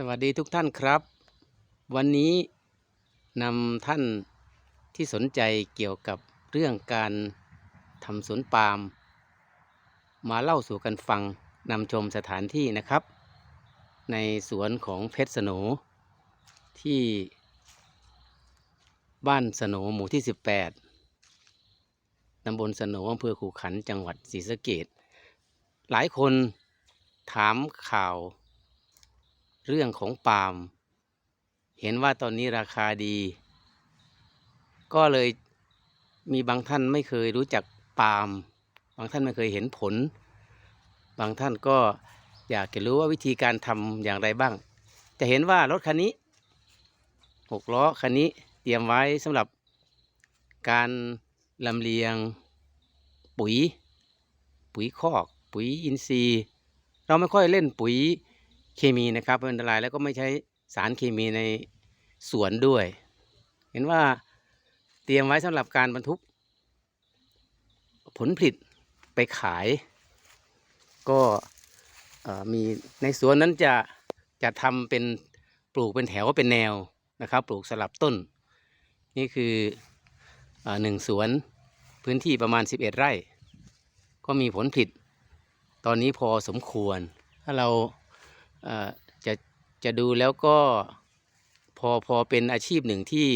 สวัสดีทุกท่านครับ วันนี้นำท่านที่สนใจเกี่ยวกับเรื่องการทำสวนปาล์มมาเล่าสู่กันฟังนำชมสถานที่นะครับ ในสวนของเพชรสโหนที่บ้านสโหนหมู่ที่ 18ตำบลสโหนอำเภอขู่ขันจังหวัดศรีสะเกษหลายคนถามข่าว เรื่องของปาล์มเห็นว่าตอนนี้ราคาดี ก็เลยมีบางท่านไม่เคยรู้จักปาล์มบางท่านไม่เคยเห็นผล บางท่านก็อยากจะรู้ว่าวิธีการทำอย่างไรบ้าง จะเห็นว่ารถคันนี้หกล้อคันนี้เตรียมไว้สำหรับการลำเลียงปุ๋ย ปุ๋ยคอก ปุ๋ยอินทรีย์ เราไม่ค่อยเล่นปุ๋ย เคมีนะครับเป็นอันตรายแล้วก็ไม่ใช้สารเคมีในสวนด้วย เห็นว่าเตรียมไว้สำหรับการบรรทุก ผลผลิตไปขาย ก็มีในสวนนั้นจะจะทำเป็นปลูกเป็นแถวเป็นแนวนะครับ ปลูกสลับต้น นี่คืออหนึ่งสวนพื้นที่ประมาณ 11 ไร่ ก็มีผลผลิต ตอนนี้พอสมควร ถ้าเรา จะจะดูแล้วก็พอพอเป็นอาชีพหนึ่งที่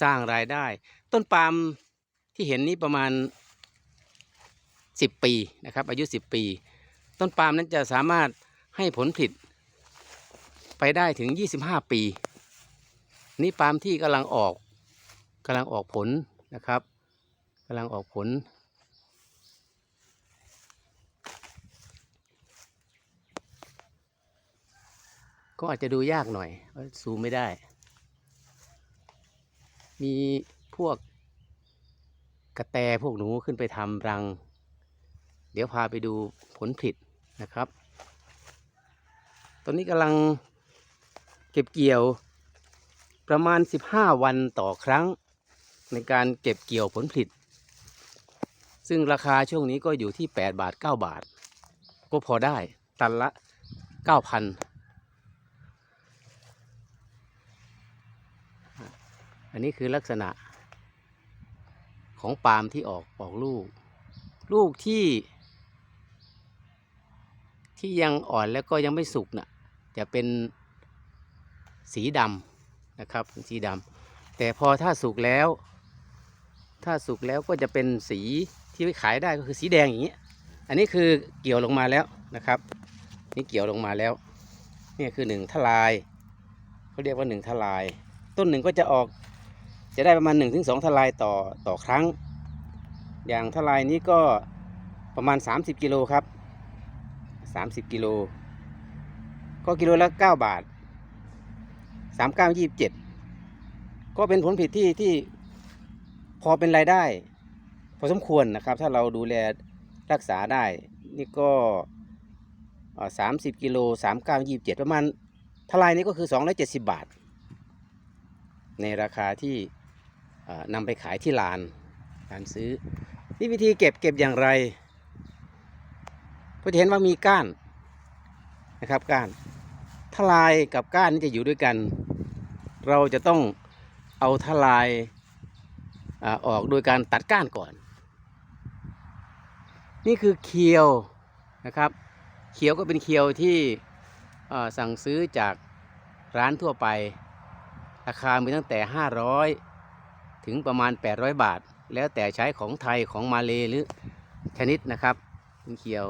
สร้างรายได้ ต้นปาล์มที่เห็นนี้ประมาณ 10 ปีนะครับ อายุ 10 ปี ต้นปาล์มนั้นจะสามารถให้ผลผลิตไปได้ถึง 25 ปี นี่ปาล์มที่กำลังออกกำลังออกผลนะครับกำลังออกผล ก็อาจจะดูยากหน่อยซูมไม่ได้ มีพวกกระแตพวกหนูขึ้นไปทำรัง เดี๋ยวพาไปดูผลผลิตนะครับ ตอนนี้กำลังเก็บเกี่ยวประมาณ 15 วันต่อครั้ง ในการเก็บเกี่ยวผลผลิต ซึ่งราคาช่วงนี้ก็อยู่ที่ 8 บาท 9 บาท ก็พอได้ตันละ 9,000 อันนี้คือลักษณะของปาล์มที่ออกออกลูก ลูกที่ ที่ยังอ่อนแล้วก็ยังไม่สุกน่ะจะเป็นสีดำนะครับสีดำแต่พอถ้าสุกแล้ว ถ้าสุกแล้วก็จะเป็นสีที่ขายได้ก็คือสีแดงอย่างนี้ อันนี้คือเกี่ยวลงมาแล้วนะครับ นี่เกี่ยวลงมาแล้วนี่คือหนึ่งทลายเขาเรียกว่าหนึ่งทลาย ต้นหนึ่งก็จะออก จะได้ประมาณ1นถึงสทลายต่อต่อครั้ง อย่างทลายนี้ก็ประมาณ 30กิโลครับ 30กิโลก็กิโลละ 9 บาท 3 9 27 ก็เป็นผลผลิตที่ที่พอเป็นรายได้ พอสมควรนะครับ ถ้าเราดูแลรักษาได้ นี่ก็สามสิบกิโลสามเก้ายี่สิบเจ็ดประมาณทลายนี้ก็คือ 270 บาท ในราคาที่ นำไปขายที่ลานการซื้อ นี่วิธีเก็บเก็บอย่างไรก็จะเห็นว่ามีก้านนะครับก้านทลายกับก้านนี่จะอยู่ด้วยกัน เราจะต้องเอาทลายออกโดยการตัดก้านก่อน นี่คือเคียวนะครับ เคียวก็เป็นเคียวที่สั่งซื้อจากร้านทั่วไป ราคามีตั้งแต่ 500 ถึงประมาณ 800 บาท แล้วแต่ใช้ของไทยของมาเลหรือชนิดนะครับเป็นเขียว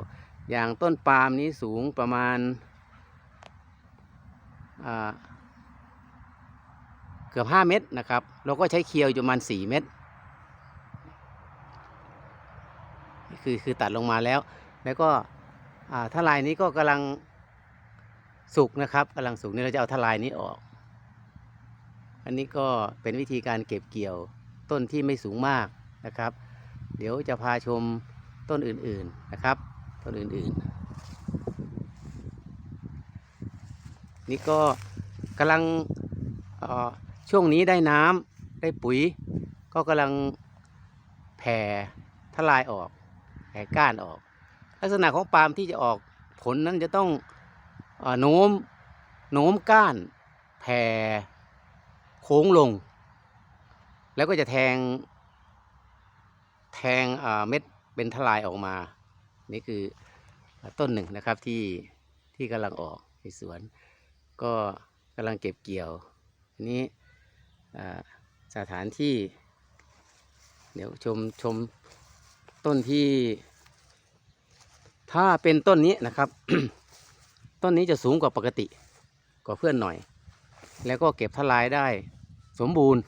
อย่างต้นปาล์มนี้สูงประมาณาเกือบ 5 เมตรนะครับ เราก็ใช้เคียวอยู่ประมาณ 4 เมตรคือคือตัดลงมาแล้ว แล้วก็อ่าทลายนี้ก็กำลังสุกนะครับกำลังสุกนี่เราจะเอาทลายนี้ออก อันนี้ก็เป็นวิธีการเก็บเกี่ยวต้นที่ไม่สูงมากนะครับ เดี๋ยวจะพาชมต้นอื่นๆนะครับ ต้นอื่นๆ นี่ก็กำลังช่วงนี้ได้น้ำได้ปุ๋ย ก็กำลังแผ่ทลายออกแผ่ก้านออก ลักษณะของปาล์มที่จะออกผลนั้นจะต้องอโน้มโน้มก้านแผ่ โค้งลง แล้วก็จะแทง แทงเม็ดเป็นทลายออกมา นี่คือต้นหนึ่งนะครับที่ที่กำลังออกในสวน ก็กำลังเก็บเกี่ยวนี่สถานที่ เดี๋ยวชมชมต้นที่ ถ้าเป็นต้นนี้นะครับ ต้นนี้จะสูงกว่าปกติกว่าเพื่อนหน่อย แล้วก็เก็บทลายได้ สมบูรณ์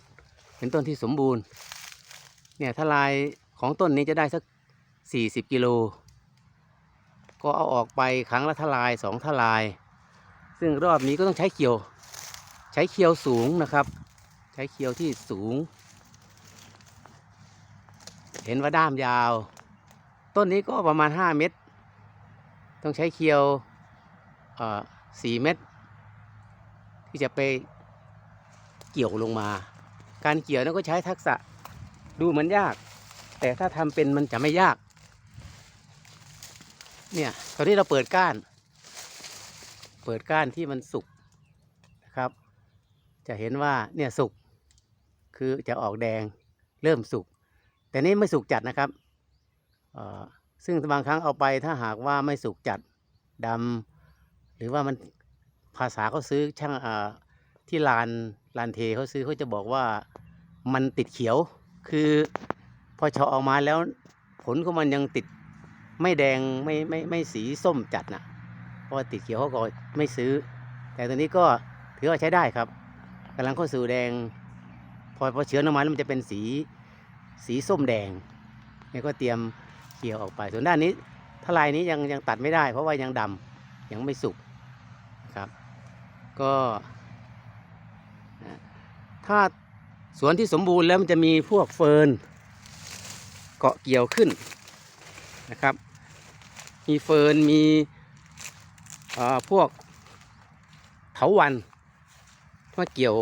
เป็นต้นที่สมบูรณ์ เนี่ยทลายของต้นนี้จะได้สักสี่สิบกิโล ก็เอาออกไปครั้งละทลายสองทลาย ซึ่งรอบนี้ก็ต้องใช้เคียว ใช้เคียวสูงนะครับ ใช้เคียวที่สูง เห็นว่าด้ามยาว ต้นนี้ก็ประมาณ 5 เมตร ต้องใช้เคียวสี่เมตร ที่จะไป กี่ยวลงมา การเกี่ยวนั้นก็ใช้ทักษะดูเหมือนยาก แต่ถ้าทำเป็นมันจะไม่ยาก เนี่ยตอนนี้เราเปิดก้าน เปิดก้านที่มันสุกนะครับ จะเห็นว่าเนี่ยสุกคือจะออกแดงเริ่มสุกแต่นี่ไม่สุกจัดนะครับซึ่งบางครั้งเอาไปถ้าหากว่าไม่สุกจัดดำหรือว่ามันภาษาเขาซื้อช่างที่ลาน ลานเทเขาซื้อเขาจะบอกว่ามันติดเขียว คือพอเฉาะออกมาแล้วผลของมันยังติดไม่แดงไม่ไม่ไม่สีส้มจัดนะเพราะว่าติดเขียวเขาก็ไม่ซื้อ แต่ตัวนี้ก็ถือว่าใช้ได้ครับกำลังเข้าสู่แดง พอพอเชื้อออกมาแล้วมันจะเป็นสีสีส้มแดงเนี่ยก็เตรียมเกี่ยวออกไป ส่วนด้านนี้ทลายนี้ยังยังตัดไม่ได้ เพราะว่ายังดำยังไม่สุกครับ ก็ ถ้าสวนที่สมบูรณ์แล้วมันจะมีพวกเฟิร์นเกาะเกี่ยวขึ้นนะครับ มีเฟิร์นมีพวกเถาวันมาเกี่ยว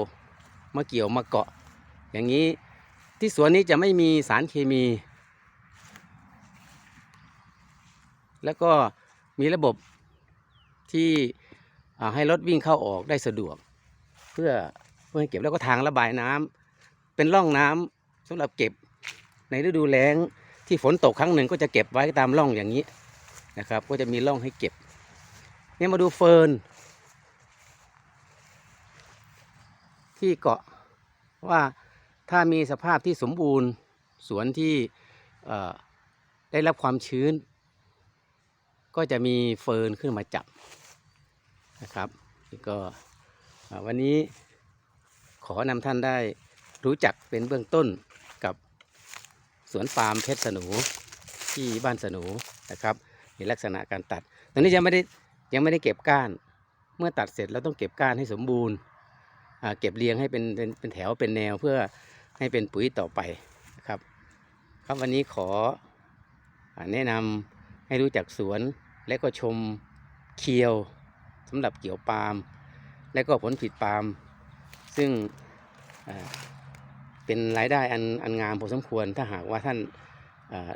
มาเกี่ยวมาเกาะ อย่างนี้ที่สวนนี้จะไม่มีสารเคมี แล้วก็มีระบบที่ให้รถวิ่งเข้าออกได้สะดวกเพื่อ พื่อให้เก็บแล้วก็ทางระบายน้ำเป็นร่องน้ำสำหรับเก็บในฤดูแล้งที่ฝนตกครั้งหนึ่งก็จะเก็บไว้ตามร่องอย่างนี้นะครับ ก็จะมีร่องให้เก็บเนี่ยมาดูเฟิร์นที่เกาะว่าถ้ามีสภาพที่สมบูรณ์สวนที่ได้รับความชื้น ก็จะมีเฟิร์นขึ้นมาจับนะครับนี่ก็วันนี้ ขอนำท่านได้รู้จักเป็นเบื้องต้นกับสวนปาล์มเพชรสนูที่บ้านสนูนะครับในลักษณะการตัด ตอนนี้ยังไม่ได้ยังไม่ได้เก็บก้าน เมื่อตัดเสร็จเราต้องเก็บก้านให้สมบูรณ์เก็บเรียงให้เป็นเป็นเป็นแถวเป็นแนวเพื่อให้เป็นปุ๋ยต่อไปนะครับ ครับวันนี้ขอแนะนำให้รู้จักสวนและก็ชมเคียวสำหรับเกี่ยวปาล์มและก็ผลผลิตปาล์ม ซึ่งเป็นรายได้อันอันงามพอสมควรถ้าหากว่าท่าน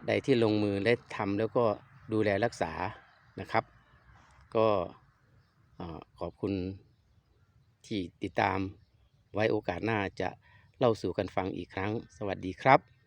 ใดที่ลงมือได้ทำแล้วก็ดูแลรักษานะครับ ก็ขอบคุณที่ติดตามไว้โอกาสหน้าจะเล่าสู่กันฟังอีกครั้ง สวัสดีครับ